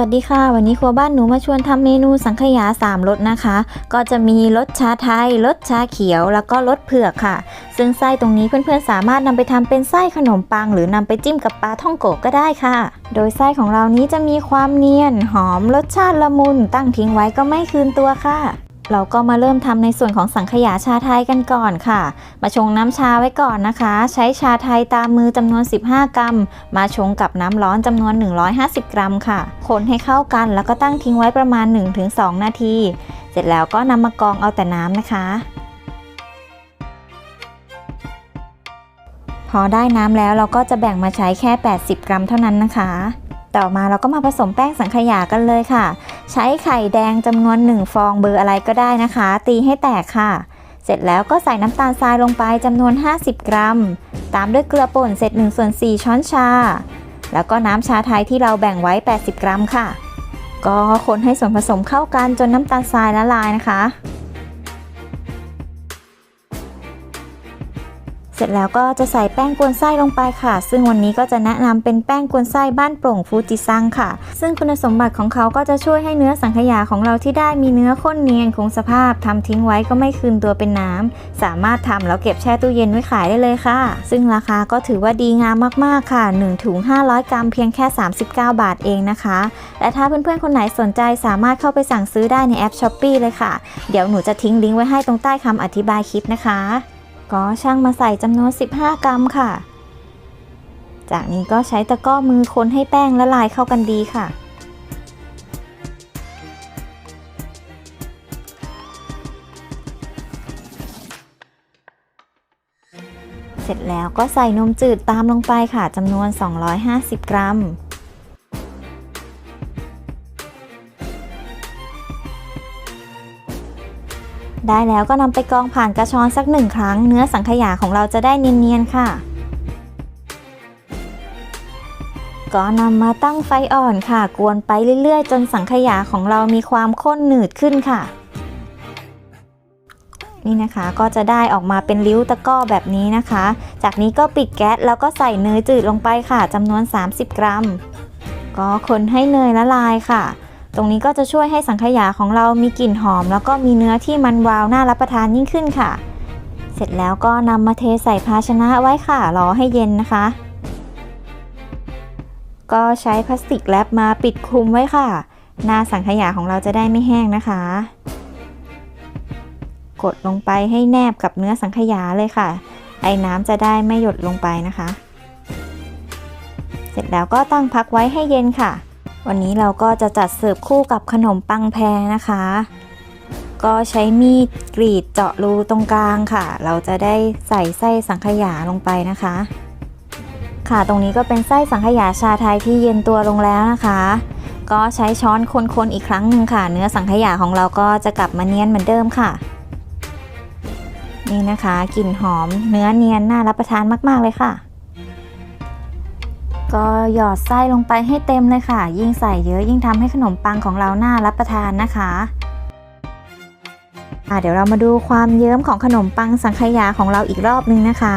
วัสดีค่ะ วันนี้ครัวบ้านหนูมาชวนทำเมนูสังขยา 3รสนะคะ ก็จะมีรสชาไทยรสชาเขียว แล้วก็รสเผือกค่ะ ซึ่งไส้ตรงนี้เพื่อนๆสามารถนำไปทำเป็นไส้ขนมปัง หรือนำไปจิ้มกับปลาท่องโกะก็ได้ค่ะ โดยไส้ของเรานี้จะมีความเนียน หอมรสชาติละมุน ตั้งทิ้งไว้ก็ไม่คืนตัวค่ะ เราก็มาเริ่มทำในส่วนของสังขยาชาไทยกันก่อนค่ะ มาชงน้ำชาไว้ก่อนนะคะ ใช้ชาไทยตามมือจำนวน 15 กรัม มาชงกับน้ำร้อนจำนวน 150 กรัมค่ะ คนให้เข้ากันแล้วก็ตั้งทิ้งไว้ประมาณ 1-2 นาที เสร็จแล้วก็นำมากรองเอาแต่น้ำนะคะ พอได้น้ำแล้วเราก็จะแบ่งมาใช้แค่ 80 กรัมเท่านั้นนะคะ ต่อมาเราก็มาผสมแป้งสังขยากันเลยค่ะ ใช้ไข่แดงจำนวน 1 ฟองเบอร์อะไรก็ได้นะคะ ตีให้แตกค่ะ เสร็จแล้วก็ใส่น้ำตาลทรายลงไปจำนวน 50 กรัม ตามด้วยเกลือป่นเสร็จ1ส่วน4ช้อนชา แล้วก็น้ำชาไทยที่เราแบ่งไว้ 80 กรัมค่ะ ก็คนให้ส่วนผสมเข้ากันจนน้ำตาลทรายละลายนะคะ เสร็จแล้วก็จะใส่แป้งกวนไส้ลงไปค่ะ ซึ่งวันนี้ก็จะแนะนำเป็นแป้งกวนไส้บ้านโปร่งฟูจิซังค่ะ ซึ่งคุณสมบัติของเขาก็จะช่วยให้เนื้อสังขยาของเราที่ได้มีเนื้อข้นเนียนคงสภาพทำทิ้งไว้ก็ไม่คืนตัวเป็นน้ำสามารถทำแล้วเก็บแช่ตู้เย็นไว้ขายได้เลยค่ะ ซึ่งราคาก็ถือว่าดีงามมากๆค่ะ1ถุง500 กรัมเพียงแค่ 39 บาทเองนะคะ และถ้าเพื่อนๆคนไหนสนใจสามารถเข้าไปสั่งซื้อได้ในแอป s h อ p e e เลยค่ะ เดี๋ยวหนูจะทิ้งลิงก์ไว้ให้ตรงใต้คำอธิบายคลิปนะคะ ก็ช่างมาใส่จำนวน 15 กรัมค่ะ จากนี้ก็ใช้ตะกร้อมือคนให้แป้งละลายเข้ากันดีค่ะ เสร็จแล้วก็ใส่นมจืดตามลงไปค่ะจำนวน 250 กรัม ได้แล้วก็นำไปกรองผ่านกระชอนสักหนึ่งครั้ง เนื้อสังขยาของเราจะได้เนียนๆค่ะ ก็นำมาตั้งไฟอ่อนค่ะ กวนไปเรื่อยๆ จนสังขยาของเรามีความข้นหนืดขึ้นค่ะ นี่นะคะก็จะได้ออกมาเป็นริ้วตะก้อแบบนี้นะคะ จากนี้ก็ปิดแก๊สแล้วก็ใส่เนยจืดลงไปค่ะจำนวน 30 กรัม ก็คนให้เนยละลายค่ะ ตรงนี้ก็จะช่วยให้สังขยาของเรามีกลิ่นหอม แล้วก็มีเนื้อที่มันวาวน่ารับประทานยิ่งขึ้นค่ะ เสร็จแล้วก็นำมาเทใส่ภาชนะไว้ค่ะรอให้เย็นนะคะ ก็ใช้พลาสติกแรปมาปิดคลุมไว้ค่ะ หน้าสังขยาของเราจะได้ไม่แห้งนะคะ กดลงไปให้แนบกับเนื้อสังขยาเลยค่ะ ไอ้น้ำจะได้ไม่หยดลงไปนะคะ เสร็จแล้วก็ตั้งพักไว้ให้เย็นค่ะ วันนี้เราก็จะจัดเสิร์ฟคู่กับขนมปังแพรนะคะ ก็ใช้มีดกรีดเจาะรูตรงกลางค่ะ เราจะได้ใส่ไส้สังขยาลงไปนะคะ ค่ะตรงนี้ก็เป็นไส้สังขยาชาไทยที่เย็นตัวลงแล้วนะคะ ก็ใช้ช้อนคนๆอีกครั้งหนึ่งค่ะ เนื้อสังขยาของเราก็จะกลับมาเนียนเหมือนเดิมค่ะ นี่นะคะกลิ่นหอมเนื้อเนียนน่ารับประทานมากๆเลยค่ะ ก็หยอดไส้ลงไปให้เต็มเลยค่ะ ยิ่งใส่เยอะยิ่งทำให้ขนมปังของเราน่ารับประทานนะคะอะเดี๋ยวเรามาดูความเยิ้มของขนมปังสังขยาของเราอีกรอบนึงนะคะ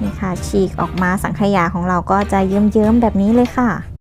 นี่ค่ะฉีกออกมาสังขยาของเราก็จะเยิ้มๆแบบนี้เลยค่ะ